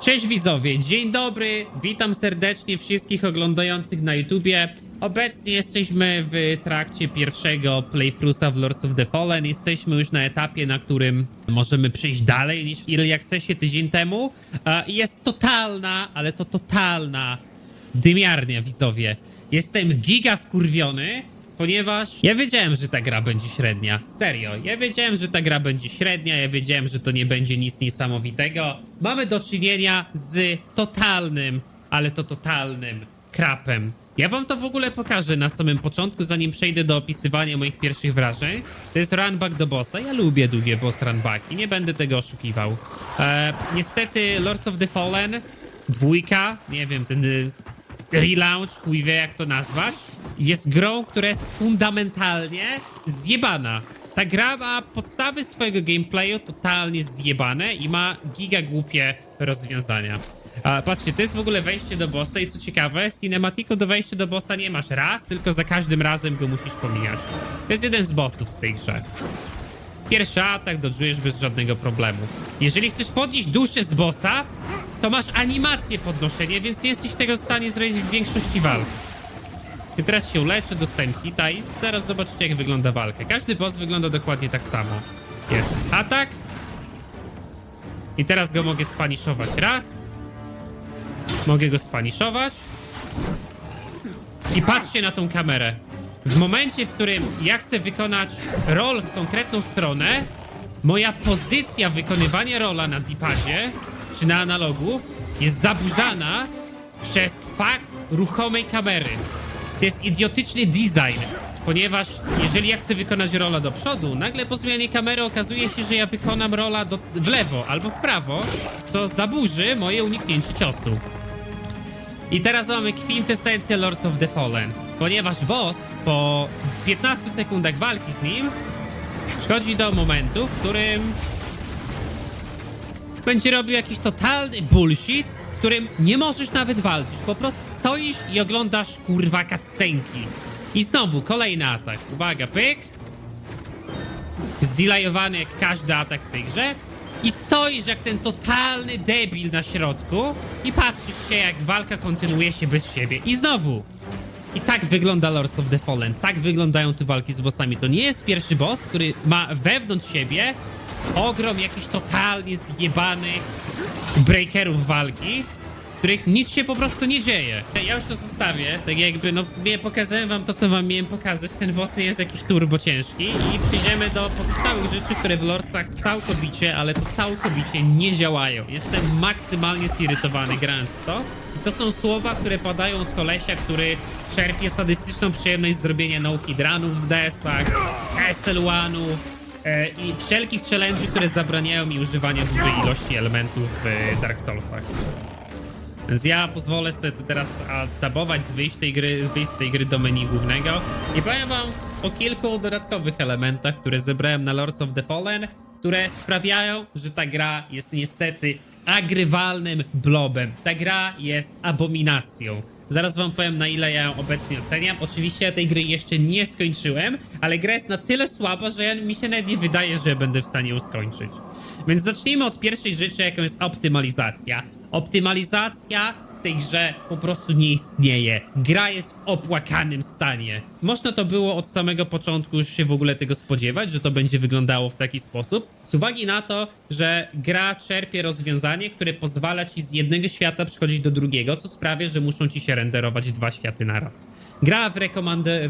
Cześć widzowie, dzień dobry, witam serdecznie wszystkich oglądających na YouTubie. Obecnie jesteśmy w trakcie pierwszego playthroughsa w Lords of the Fallen. Jesteśmy już na etapie, na którym możemy przejść dalej niż ile jak chce się tydzień temu. I Jest totalna, ale to totalna dymiarnia widzowie. Jestem giga wkurwiony, ponieważ ja wiedziałem, że ta gra będzie średnia. Serio, ja wiedziałem, że ta gra będzie średnia, ja wiedziałem, że to nie będzie nic niesamowitego. Mamy do czynienia z totalnym, ale to totalnym krapem. Ja wam to w ogóle pokażę na samym początku, zanim przejdę do opisywania moich pierwszych wrażeń. To jest runback do bossa. Ja lubię długie boss runback i nie będę tego oszukiwał. E, niestety Lords of the Fallen dwójka, nie wiem, ten relaunch, chuj wie jak to nazwać, jest grą, która jest fundamentalnie zjebana. Ta gra ma podstawy swojego gameplayu totalnie zjebane i ma giga głupie rozwiązania. A, patrzcie, to jest w ogóle wejście do bossa i co ciekawe, cinematiku do wejścia do bossa nie masz raz, tylko za każdym razem go musisz pomijać. To jest jeden z bossów w tej grze. Pierwszy atak dodżujesz bez żadnego problemu. Jeżeli chcesz podnieść duszę z bossa, to masz animację podnoszenia, więc jesteś tego w stanie zrobić w większości walk. I teraz się uleczę, dostałem hita i teraz zobaczycie jak wygląda walka. Każdy boss wygląda dokładnie tak samo. Jest atak. I teraz go mogę spaniszować raz. Mogę go spaniszować. I patrzcie na tą kamerę. W momencie, w którym ja chcę wykonać rol w konkretną stronę, moja pozycja wykonywania rola na dipadzie czy na analogu jest zaburzana przez fakt ruchomej kamery. To jest idiotyczny design, ponieważ jeżeli ja chcę wykonać rola do przodu, nagle po zmianie kamery okazuje się, że ja wykonam rola do, w lewo albo w prawo, co zaburzy moje uniknięcie ciosu. I teraz mamy kwintesencję Lords of the Fallen. Ponieważ boss po 15 sekundach walki z nim przychodzi do momentu, w którym będzie robił jakiś totalny bullshit, którym nie możesz nawet walczyć. Po prostu stoisz i oglądasz kurwa cutscenki. I znowu kolejny atak. Uwaga, pyk. Zdelayowany jak każdy atak w tej grze. I stoisz jak ten totalny debil na środku i patrzysz się jak walka kontynuuje się bez siebie. I znowu. I tak wygląda Lords of the Fallen. Tak wyglądają te walki z bossami. To nie jest pierwszy boss, który ma wewnątrz siebie ogrom jakichś totalnie zjebanych breakerów walki, których nic się po prostu nie dzieje. Ja już to zostawię, tak jakby, no, nie pokazałem wam to, co wam miałem pokazać. Ten boss nie jest jakiś turbo ciężki i przejdziemy do pozostałych rzeczy, które w Lordsach całkowicie, ale to całkowicie nie działają. Jestem maksymalnie zirytowany grając to. I to są słowa, które padają od kolesia, który czerpie sadystyczną przyjemność zrobienia nauki dranów w DS-ach, SL1-ów, e, i wszelkich challenge'y, które zabraniają mi używania dużej ilości elementów w Dark Soulsach. Więc ja pozwolę sobie teraz tabować z wyjść, tej gry, wyjść z tej gry do menu głównego i powiem wam o kilku dodatkowych elementach, które zebrałem na Lords of the Fallen, które sprawiają, że ta gra jest niestety agrywalnym blobem. Ta gra jest abominacją. Zaraz wam powiem na ile ja ją obecnie oceniam. Oczywiście ja tej gry jeszcze nie skończyłem, ale gra jest na tyle słaba, że mi się nawet nie wydaje, że będę w stanie ją skończyć. Więc zacznijmy od pierwszej rzeczy, jaką jest optymalizacja. Optymalizacja tej grze po prostu nie istnieje. Gra jest w opłakanym stanie. Można to było od samego początku już się w ogóle tego spodziewać, że to będzie wyglądało w taki sposób. Z uwagi na to, że gra czerpie rozwiązanie, które pozwala ci z jednego świata przechodzić do drugiego, co sprawia, że muszą ci się renderować dwa światy naraz. Gra w,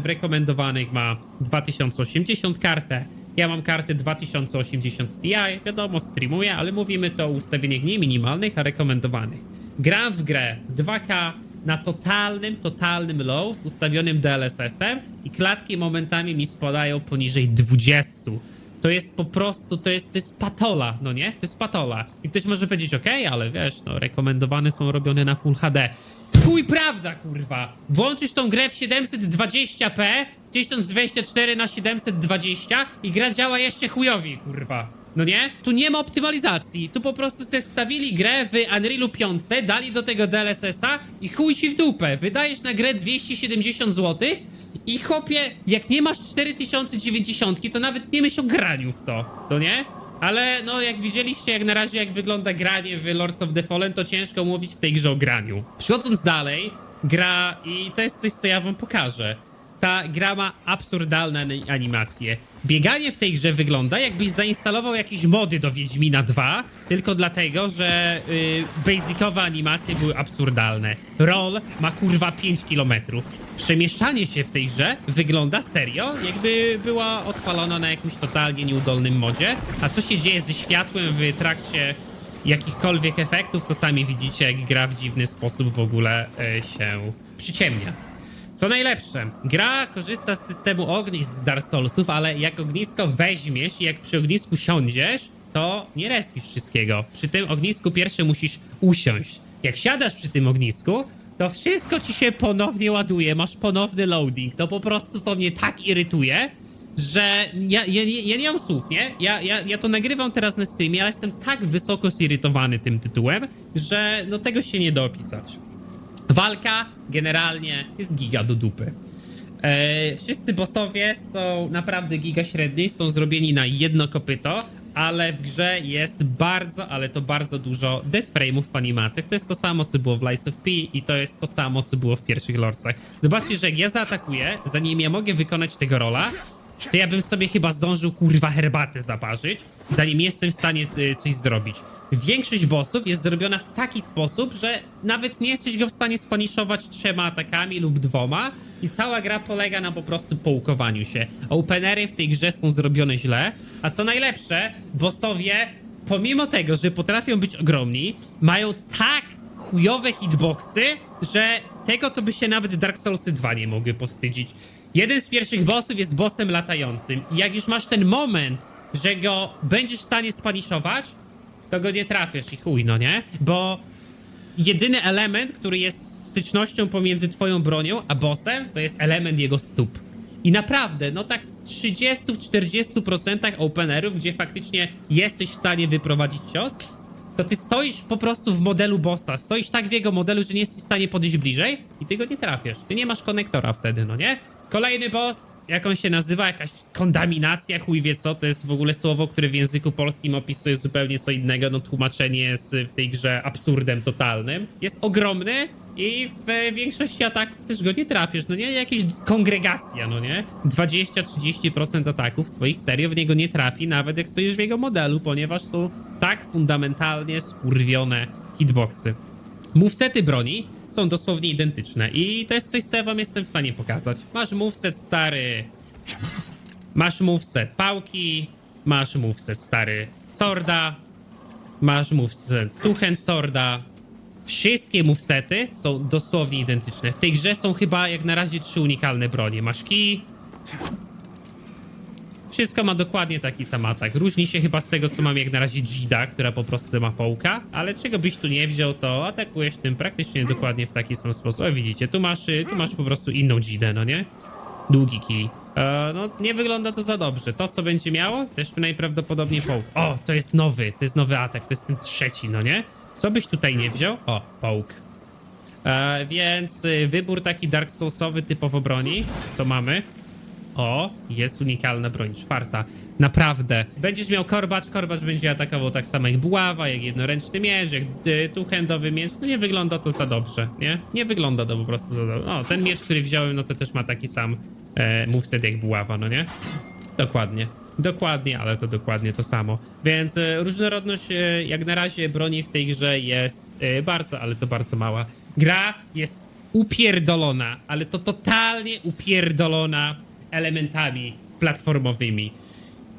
w rekomendowanych ma 2080 kartę, ja mam kartę 2080 Ti, wiadomo, streamuję, ale mówimy to o ustawieniach nie minimalnych, a rekomendowanych. Gram w grę 2K na totalnym, totalnym low z ustawionym DLSS-em i klatki momentami mi spadają poniżej 20. To jest po prostu, to jest, to jest patola, no nie? To jest patola. I ktoś może powiedzieć, okej, ale wiesz, no rekomendowane są robione na Full HD. Chuj prawda, kurwa! Włączysz tą grę w 720p, 1024 na 720 i gra działa jeszcze chujowi, kurwa. No nie? Tu nie ma optymalizacji. Tu po prostu sobie wstawili grę w Unrealu 5, dali do tego DLSS-a i chuj ci w dupę. Wydajesz na grę 270 zł i chopie, jak nie masz 4090, to nawet nie myśl o graniu w to. To nie? Ale no jak widzieliście jak na razie jak wygląda granie w Lords of the Fallen, to ciężko mówić w tej grze o graniu. Przechodząc dalej, gra i to jest coś co ja wam pokażę. Ta gra ma absurdalne ani- animacje. Bieganie w tej grze wygląda jakbyś zainstalował jakieś mody do Wiedźmina 2, tylko dlatego, że y, basicowe animacje były absurdalne. Roll ma kurwa 5 kilometrów. Przemieszczanie się w tej grze wygląda serio, jakby była odpalona na jakimś totalnie nieudolnym modzie. A co się dzieje ze światłem w trakcie jakichkolwiek efektów, to sami widzicie, jak gra w dziwny sposób w ogóle e, się przyciemnia. Co najlepsze, gra korzysta z systemu ognisk z Dark Soulsów, ale jak ognisko weźmiesz i jak przy ognisku siądziesz, to nie respisz wszystkiego. Przy tym ognisku pierwsze musisz usiąść. Jak siadasz przy tym ognisku, to wszystko ci się ponownie ładuje, masz ponowny loading. To po prostu to mnie tak irytuje, że ja, ja, ja, nie mam słów, nie? Ja, ja, ja to nagrywam teraz na streamie, ale jestem tak wysoko zirytowany tym tytułem, że no tego się nie da opisać. Walka generalnie jest giga do dupy. E, wszyscy bossowie są naprawdę giga średni, są zrobieni na jedno kopyto, ale w grze jest bardzo, ale to bardzo dużo death frame'ów w animacjach. To jest to samo, co było w Lies of P i to jest to samo, co było w pierwszych lorcach. Zobaczcie, że jak ja zaatakuję, zanim ja mogę wykonać tego rola, to ja bym sobie chyba zdążył kurwa herbatę zaparzyć, zanim jestem w stanie y, coś zrobić. Większość bossów jest zrobiona w taki sposób, że nawet nie jesteś go w stanie spaniszować trzema atakami lub dwoma i cała gra polega na po prostu połkowaniu się. Openery w tej grze są zrobione źle, a co najlepsze, bossowie, pomimo tego, że potrafią być ogromni, mają tak chujowe hitboxy, że tego to by się nawet Dark Soulsy 2 nie mogły powstydzić. Jeden z pierwszych bossów jest bossem latającym i jak już masz ten moment, że go będziesz w stanie spaniszować, to go nie trafisz i chuj, no nie? Bo jedyny element, który jest stycznością pomiędzy twoją bronią a bossem, to jest element jego stóp. I naprawdę, no tak w 30-40% openerów, gdzie faktycznie jesteś w stanie wyprowadzić cios, to ty stoisz po prostu w modelu bossa. Stoisz tak w jego modelu, że nie jesteś w stanie podejść bliżej i ty go nie trafiasz. Ty nie masz konektora wtedy, no nie? Kolejny boss, jak on się nazywa? Jakaś kondaminacja, chuj wie co. To jest w ogóle słowo, które w języku polskim opisuje zupełnie co innego. No tłumaczenie jest w tej grze absurdem totalnym. Jest ogromny i w większości ataków też go nie trafisz. No nie, jakieś kongregacja, no nie? 20-30% ataków twoich serio w niego nie trafi, nawet jak stoisz w jego modelu, ponieważ są tak fundamentalnie skurwione hitboxy. Movesety broni są dosłownie identyczne i to jest coś, co ja wam jestem w stanie pokazać. Masz moveset stary... Masz moveset pałki, masz moveset stary sorda, masz moveset two-hand sorda. Wszystkie movesety są dosłownie identyczne. W tej grze są chyba jak na razie trzy unikalne bronie. Masz kij, wszystko ma dokładnie taki sam atak. Różni się chyba z tego, co mam jak na razie Jida, która po prostu ma połka, ale czego byś tu nie wziął, to atakujesz tym praktycznie dokładnie w taki sam sposób. O, widzicie, tu masz, y, tu masz po prostu inną Jidę, no nie? Długi kij. E, no, nie wygląda to za dobrze. To, co będzie miało, też najprawdopodobniej połk. O, to jest nowy, to jest nowy atak, to jest ten trzeci, no nie? Co byś tutaj nie wziął? O, połk. E, więc y, wybór taki Dark Soulsowy typowo broni, co mamy? O, jest unikalna broń, czwarta. Naprawdę. Będziesz miał korbacz, korbacz będzie atakował tak samo jak buława, jak jednoręczny miecz, jak y, tu-handowy miecz. No nie wygląda to za dobrze, nie? Nie wygląda to po prostu za dobrze. O, ten miecz, który wziąłem, no to też ma taki sam e, moveset jak buława, no nie? Dokładnie. Dokładnie, ale to dokładnie to samo. Więc e, różnorodność e, jak na razie broni w tej grze jest e, bardzo, ale to bardzo mała. Gra jest upierdolona, ale to totalnie upierdolona elementami platformowymi.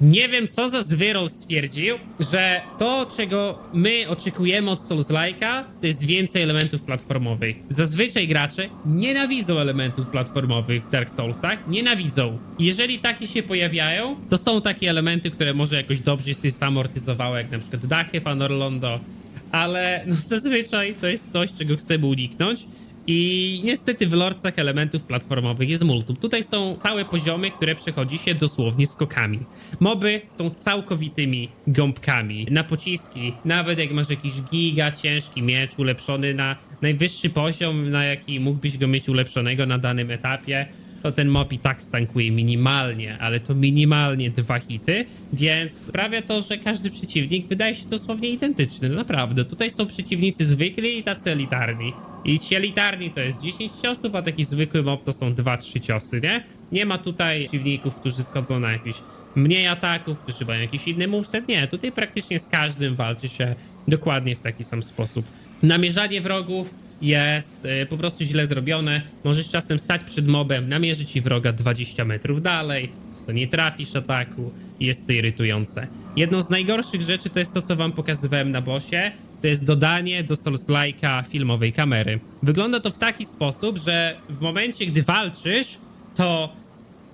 Nie wiem, co za zwyrol stwierdził, że to, czego my oczekujemy od Souls-like'a, to jest więcej elementów platformowych. Zazwyczaj gracze nienawidzą elementów platformowych w Dark Soulsach, nienawidzą. Jeżeli takie się pojawiają, to są takie elementy, które może jakoś dobrze się zamortyzowały, jak na przykład dachy Fanorlondo, ale no zazwyczaj to jest coś, czego chcemy uniknąć. I niestety w lorcach elementów platformowych jest multum. Tutaj są całe poziomy, które przechodzi się dosłownie skokami. Moby są całkowitymi gąbkami. Na pociski, nawet jak masz jakiś giga ciężki miecz ulepszony na najwyższy poziom, na jaki mógłbyś go mieć ulepszonego na danym etapie, to ten mob i tak stankuje minimalnie, ale to minimalnie dwa hity, więc sprawia to, że każdy przeciwnik wydaje się dosłownie identyczny, naprawdę. Tutaj są przeciwnicy zwykli i tacy elitarni. I ci elitarni to jest 10 ciosów, a taki zwykły mob to są 2-3 ciosy, nie? Nie ma tutaj przeciwników, którzy schodzą na jakiś mniej ataków, którzy mają jakiś inny moveset. Nie, tutaj praktycznie z każdym walczy się dokładnie w taki sam sposób. Namierzanie wrogów jest y, po prostu źle zrobione. Możesz czasem stać przed mobem, namierzyć ci wroga 20 metrów dalej, co nie trafisz ataku jest to irytujące. Jedną z najgorszych rzeczy to jest to, co wam pokazywałem na bosie, to jest dodanie do Souls-like'a filmowej kamery. Wygląda to w taki sposób, że w momencie, gdy walczysz, to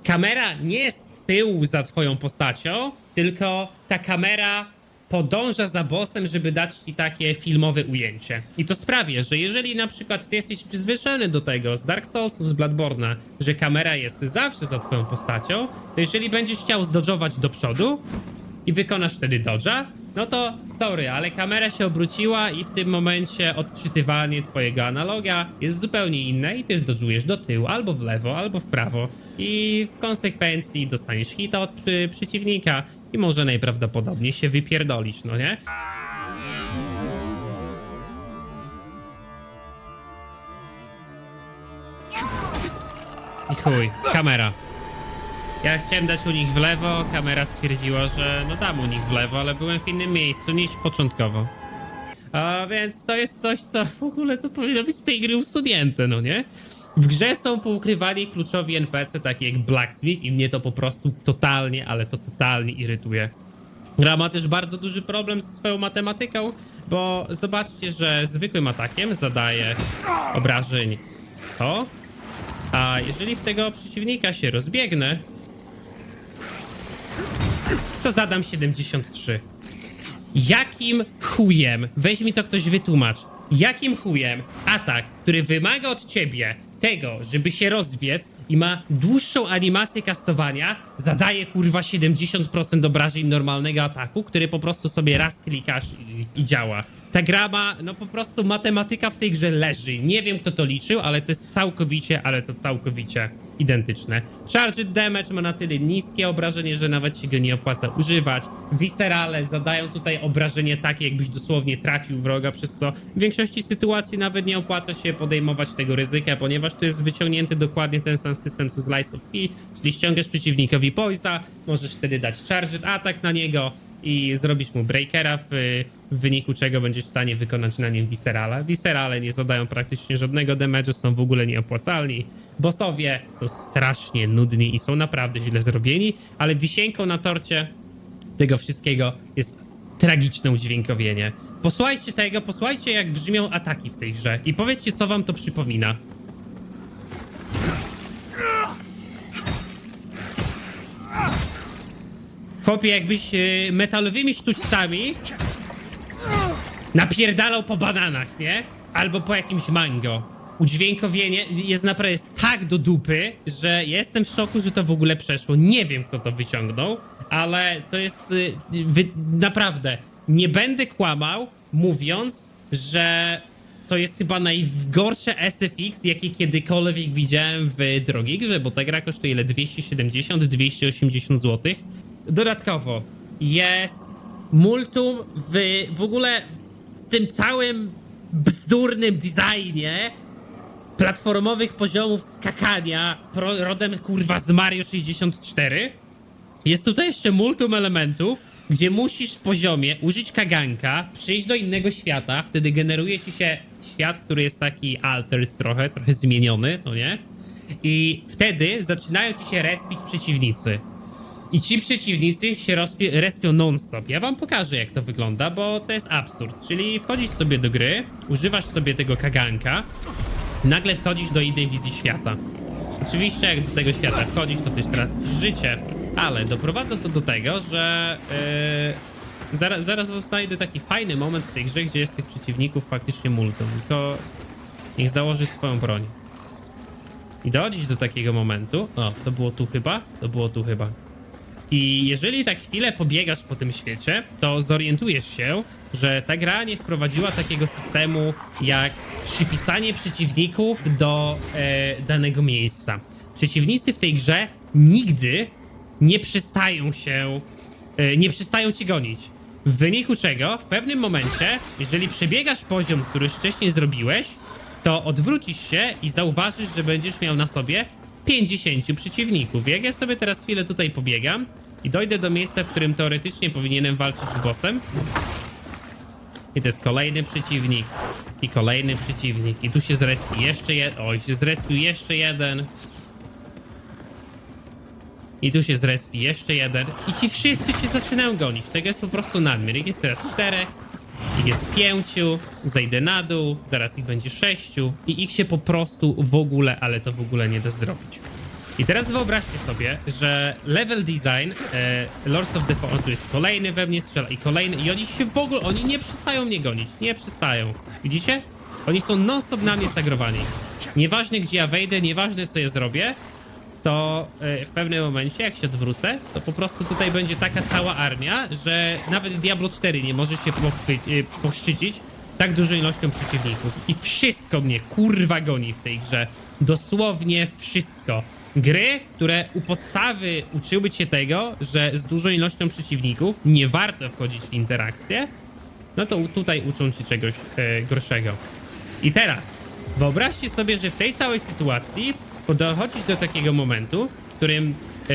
kamera nie jest z tyłu za twoją postacią, tylko ta kamera podąża za bossem, żeby dać ci takie filmowe ujęcie. I to sprawia, że jeżeli na przykład ty jesteś przyzwyczajony do tego z Dark Soulsów, z Bloodborne'a, że kamera jest zawsze za twoją postacią, to jeżeli będziesz chciał zdodżować do przodu i wykonasz wtedy dodża, no to sorry, ale kamera się obróciła i w tym momencie odczytywanie twojego analoga jest zupełnie inne i ty zdodżujesz do tyłu, albo w lewo, albo w prawo i w konsekwencji dostaniesz hita od y, przeciwnika i może najprawdopodobniej się wypierdolisz, no nie? I chuj, kamera. Ja chciałem dać u nich w lewo, kamera stwierdziła, że no dam nich w lewo, ale byłem w innym miejscu niż początkowo. A więc to jest coś, co w ogóle to powinno być z tej gry usunięte, no nie? W grze są poukrywani kluczowi NPC, takie jak Blacksmith i mnie to po prostu totalnie, ale to totalnie irytuje. Gra ma też bardzo duży problem ze swoją matematyką, bo zobaczcie, że zwykłym atakiem zadaje obrażeń 100, a jeżeli w tego przeciwnika się rozbiegnę, to zadam 73. Jakim chujem, weź mi to ktoś wytłumacz, jakim chujem atak, który wymaga od ciebie tego, żeby się rozbiec i ma dłuższą animację kastowania, zadaje kurwa 70% obrażeń normalnego ataku, który po prostu sobie raz klikasz i, i działa. Ta gra ma, no po prostu matematyka w tej grze leży. Nie wiem kto to liczył, ale to jest całkowicie, ale to całkowicie identyczne. Charged damage ma na tyle niskie obrażenie, że nawet się go nie opłaca używać. Viscerale zadają tutaj obrażenie takie, jakbyś dosłownie trafił wroga, przez co w większości sytuacji nawet nie opłaca się podejmować tego ryzyka, ponieważ tu jest wyciągnięty dokładnie ten sam system co z of P, czyli ściągasz przeciwnikowi poisa, możesz wtedy dać charged atak na niego i zrobić mu breakera, w, w wyniku czego będziesz w stanie wykonać na nim viscerale. Viscerale nie zadają praktycznie żadnego damage'u, są w ogóle nieopłacalni. Bossowie są strasznie nudni i są naprawdę źle zrobieni, ale wisienką na torcie tego wszystkiego jest tragiczne udźwiękowienie. Posłuchajcie tego, posłuchajcie jak brzmią ataki w tej grze i powiedzcie co wam to przypomina. Chłopie, jakbyś y, metalowymi sztućcami napierdalał po bananach, nie? Albo po jakimś mango. Udźwiękowienie jest naprawdę jest tak do dupy, że jestem w szoku, że to w ogóle przeszło. Nie wiem, kto to wyciągnął, ale to jest y, wy, naprawdę. Nie będę kłamał, mówiąc, że to jest chyba najgorsze SFX, jakie kiedykolwiek widziałem w drogiej grze, bo ta gra kosztuje ile? 270-280 zł. Dodatkowo jest multum w w ogóle tym całym bzdurnym designie platformowych poziomów skakania pro, rodem kurwa z Mario 64. Jest tutaj jeszcze multum elementów, gdzie musisz w poziomie użyć kaganka, przyjść do innego świata, wtedy generuje ci się świat, który jest taki altered trochę, trochę zmieniony, no nie? I wtedy zaczynają ci się respić przeciwnicy. I ci przeciwnicy się respią non-stop. Ja wam pokażę, jak to wygląda, bo to jest absurd. Czyli wchodzisz sobie do gry, używasz sobie tego kaganka, nagle wchodzisz do innej wizji świata. Oczywiście, jak do tego świata wchodzisz, to też tracisz życie, ale doprowadza to do tego, że yy, zaraz, zaraz wam znajdę taki fajny moment w tej grze, gdzie jest tych przeciwników faktycznie multum. Tylko niech założy swoją broń. I dochodzić do takiego momentu. O, to było tu chyba? To było tu chyba. I jeżeli tak chwilę pobiegasz po tym świecie, to zorientujesz się, że ta gra nie wprowadziła takiego systemu jak przypisanie przeciwników do e, danego miejsca. Przeciwnicy w tej grze nigdy nie przestają się, e, nie przestają cię gonić. W wyniku czego w pewnym momencie, jeżeli przebiegasz poziom, który wcześniej zrobiłeś, to odwrócisz się i zauważysz, że będziesz miał na sobie 50 przeciwników. Jak ja sobie teraz chwilę tutaj pobiegam i dojdę do miejsca, w którym teoretycznie powinienem walczyć z bossem, i to jest kolejny przeciwnik. I kolejny przeciwnik. I tu się zrespi jeszcze jeden. Oj, się zrespił jeszcze jeden. I tu się zrespi jeszcze jeden. I ci wszyscy cię zaczynają gonić. Tego jest po prostu nadmiar. Ich jest teraz czterech. Jest pięciu. Zejdę na dół. Zaraz ich będzie sześciu. I ich się po prostu w ogóle, ale to w ogóle nie da zrobić. I teraz wyobraźcie sobie, że level design e, Lords of the Fallen, tu jest kolejny we mnie strzela i kolejny i oni się w ogóle, oni nie przestają mnie gonić, nie przestają. Widzicie? Oni są non-stop na mnie zagrowani. Nieważne gdzie ja wejdę, nieważne co ja zrobię, to e, w pewnym momencie, jak się odwrócę, to po prostu tutaj będzie taka cała armia, że nawet Diablo 4 nie może się pochwy- e, tak dużą ilością przeciwników. I wszystko mnie kurwa goni w tej grze. Dosłownie wszystko. Gry, które u podstawy uczyły cię tego, że z dużą ilością przeciwników nie warto wchodzić w interakcję, no to tutaj uczą cię czegoś e, gorszego. I teraz wyobraźcie sobie, że w tej całej sytuacji dochodzisz do takiego momentu, w którym e,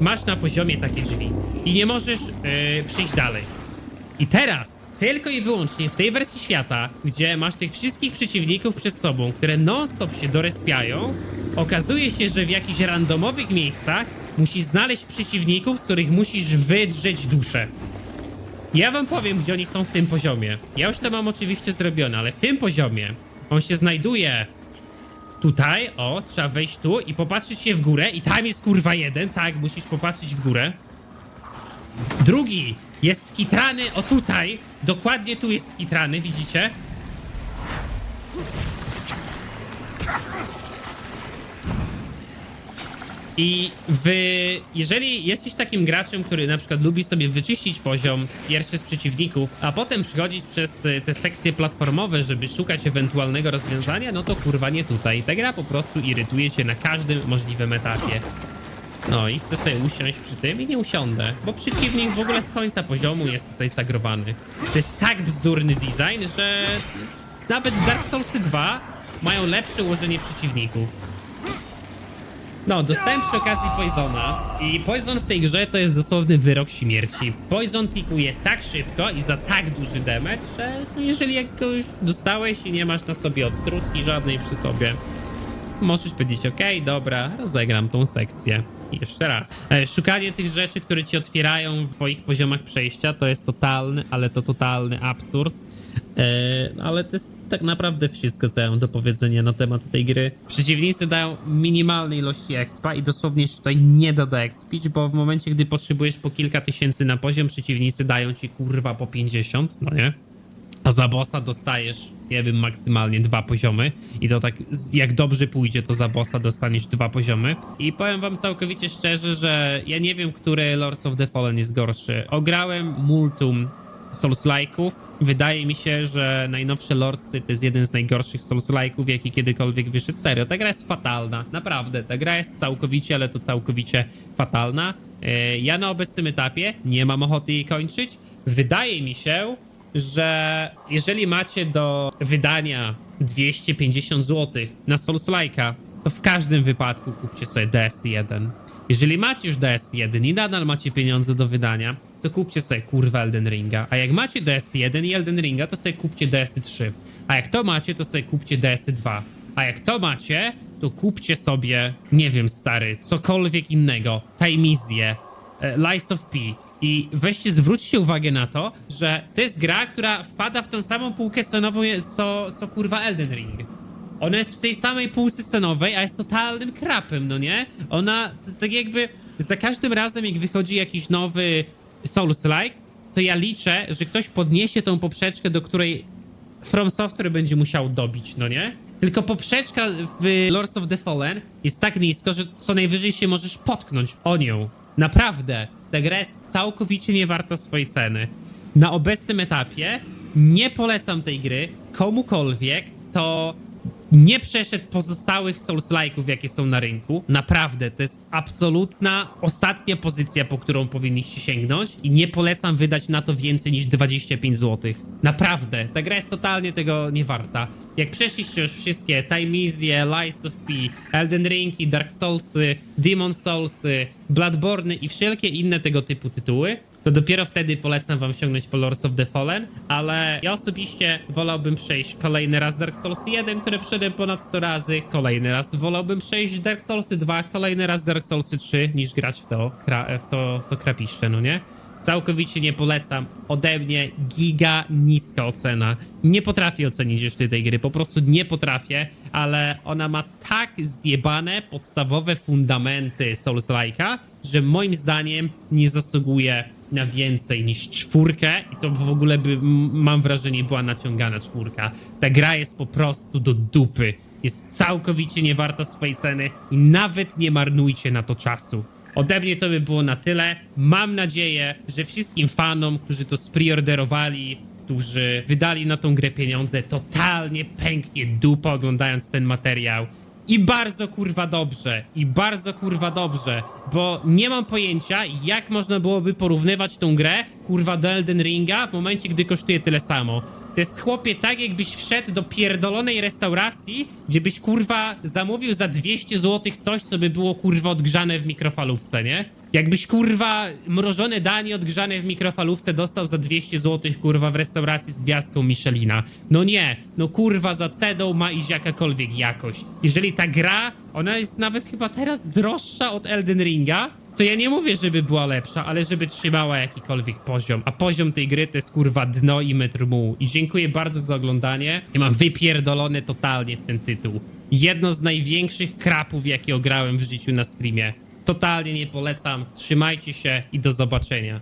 masz na poziomie takie drzwi i nie możesz e, przyjść dalej. I teraz, tylko i wyłącznie w tej wersji świata, gdzie masz tych wszystkich przeciwników przed sobą, które non-stop się dorespiają, okazuje się, że w jakichś randomowych miejscach musisz znaleźć przeciwników, z których musisz wydrzeć duszę. Ja wam powiem, gdzie oni są w tym poziomie. Ja już to mam oczywiście zrobione, ale w tym poziomie on się znajduje tutaj, o, trzeba wejść tu i popatrzeć się w górę i tam jest kurwa jeden, tak, musisz popatrzeć w górę. Drugi jest skitrany, o tutaj, dokładnie tu jest skitrany, widzicie? I wy, jeżeli jesteś takim graczem, który na przykład lubi sobie wyczyścić poziom pierwszy z przeciwników, a potem przychodzić przez y, te sekcje platformowe, żeby szukać ewentualnego rozwiązania, no to kurwa nie tutaj. Ta gra po prostu irytuje się na każdym możliwym etapie. No i chcę sobie usiąść przy tym i nie usiądę, bo przeciwnik w ogóle z końca poziomu jest tutaj zagrowany. To jest tak bzdurny design, że nawet Dark Souls 2 mają lepsze ułożenie przeciwników. No, dostałem przy okazji Poisona i Poison w tej grze to jest dosłowny wyrok śmierci. Poison tikuje tak szybko i za tak duży damage, że no jeżeli jakoś dostałeś i nie masz na sobie odtrutki żadnej przy sobie, możesz powiedzieć, ok, dobra, rozegram tą sekcję. I jeszcze raz. E, Szukanie tych rzeczy, które ci otwierają w twoich poziomach przejścia, to jest totalny, ale to totalny absurd. E, ale to jest tak naprawdę wszystko, co ja mam do powiedzenia na temat tej gry. Przeciwnicy dają minimalne ilości expa i dosłownie się tutaj nie da do expić, bo w momencie, gdy potrzebujesz po kilka tysięcy na poziom, przeciwnicy dają ci kurwa po 50, no nie? A za bossa dostajesz, nie wiem, maksymalnie dwa poziomy. I to tak, jak dobrze pójdzie, to za bossa dostaniesz dwa poziomy. I powiem wam całkowicie szczerze, że ja nie wiem, który Lords of the Fallen jest gorszy. Ograłem multum Souls-like'ów. Wydaje mi się, że najnowsze Lordsy to jest jeden z najgorszych Souls-like'ów, jaki kiedykolwiek wyszedł. Serio, ta gra jest fatalna. Naprawdę, ta gra jest całkowicie, ale to całkowicie fatalna. E, Ja na obecnym etapie nie mam ochoty jej kończyć. Wydaje mi się, że jeżeli macie do wydania 250 zł na Souls-like'a, to w każdym wypadku kupcie sobie DS1. Jeżeli macie już DS1 i nadal macie pieniądze do wydania, to kupcie sobie kurwa Elden Ringa. A jak macie DS1 i Elden Ringa, to sobie kupcie DS3. A jak to macie, to sobie kupcie DS2. A jak to macie, to kupcie sobie, nie wiem stary, cokolwiek innego. Tajmizję, e, Lies of P. I weźcie, zwróćcie uwagę na to, że to jest gra, która wpada w tą samą półkę cenową, co, co kurwa Elden Ring. Ona jest w tej samej półce cenowej, a jest totalnym krapem, no nie? Ona tak jakby za każdym razem, jak wychodzi jakiś nowy Souls-like, to ja liczę, że ktoś podniesie tą poprzeczkę, do której From Software będzie musiał dobić, no nie? Tylko poprzeczka w Lords of the Fallen jest tak nisko, że co najwyżej się możesz potknąć o nią. Naprawdę, ta gra jest całkowicie nie warta swojej ceny. Na obecnym etapie nie polecam tej gry komukolwiek, kto nie przeszedł pozostałych Souls-like'ów, jakie są na rynku. Naprawdę, to jest absolutna ostatnia pozycja, po którą powinniście sięgnąć i nie polecam wydać na to więcej niż 25 zł. Naprawdę, ta gra jest totalnie tego nie warta. Jak przeszliście już wszystkie Timezje, Lies of P, Elden Ring i Dark Soulsy, Demon Soulsy, Bloodborne i wszelkie inne tego typu tytuły, to dopiero wtedy polecam wam sięgnąć po Lords of the Fallen, ale ja osobiście wolałbym przejść kolejny raz Dark Souls 1, które przeszedłem ponad 100 razy, kolejny raz wolałbym przejść Dark Souls 2, kolejny raz Dark Souls 3, niż grać w to, w to, w to krapiszcze, no nie? Całkowicie nie polecam. Ode mnie giga niska ocena. Nie potrafię ocenić jeszcze tej gry, po prostu nie potrafię, ale ona ma tak zjebane podstawowe fundamenty Souls-like'a, że moim zdaniem nie zasługuje na więcej niż czwórkę i to w ogóle by, mam wrażenie, była naciągana czwórka. Ta gra jest po prostu do dupy. Jest całkowicie niewarta swojej ceny i nawet nie marnujcie na to czasu. Ode mnie to by było na tyle. Mam nadzieję, że wszystkim fanom, którzy to spreorderowali, którzy wydali na tą grę pieniądze, totalnie pęknie dupa oglądając ten materiał. I bardzo kurwa dobrze, i bardzo kurwa dobrze, bo nie mam pojęcia, jak można byłoby porównywać tą grę, kurwa, do Elden Ringa w momencie, gdy kosztuje tyle samo. To jest chłopie tak, jakbyś wszedł do pierdolonej restauracji, gdzie byś kurwa zamówił za 200 zł coś, co by było kurwa odgrzane w mikrofalówce, nie? Jakbyś kurwa mrożone danie odgrzane w mikrofalówce dostał za 200 zł kurwa w restauracji z gwiazdką Michelina. No nie, no kurwa za cedą ma iść jakakolwiek jakość. Jeżeli ta gra, ona jest nawet chyba teraz droższa od Elden Ringa, to ja nie mówię, żeby była lepsza, ale żeby trzymała jakikolwiek poziom. A poziom tej gry to jest kurwa dno i metr mułu. I dziękuję bardzo za oglądanie. Ja mam wypierdolone totalnie ten tytuł. Jedno z największych krapów, jakie ograłem w życiu na streamie. Totalnie nie polecam. Trzymajcie się i do zobaczenia.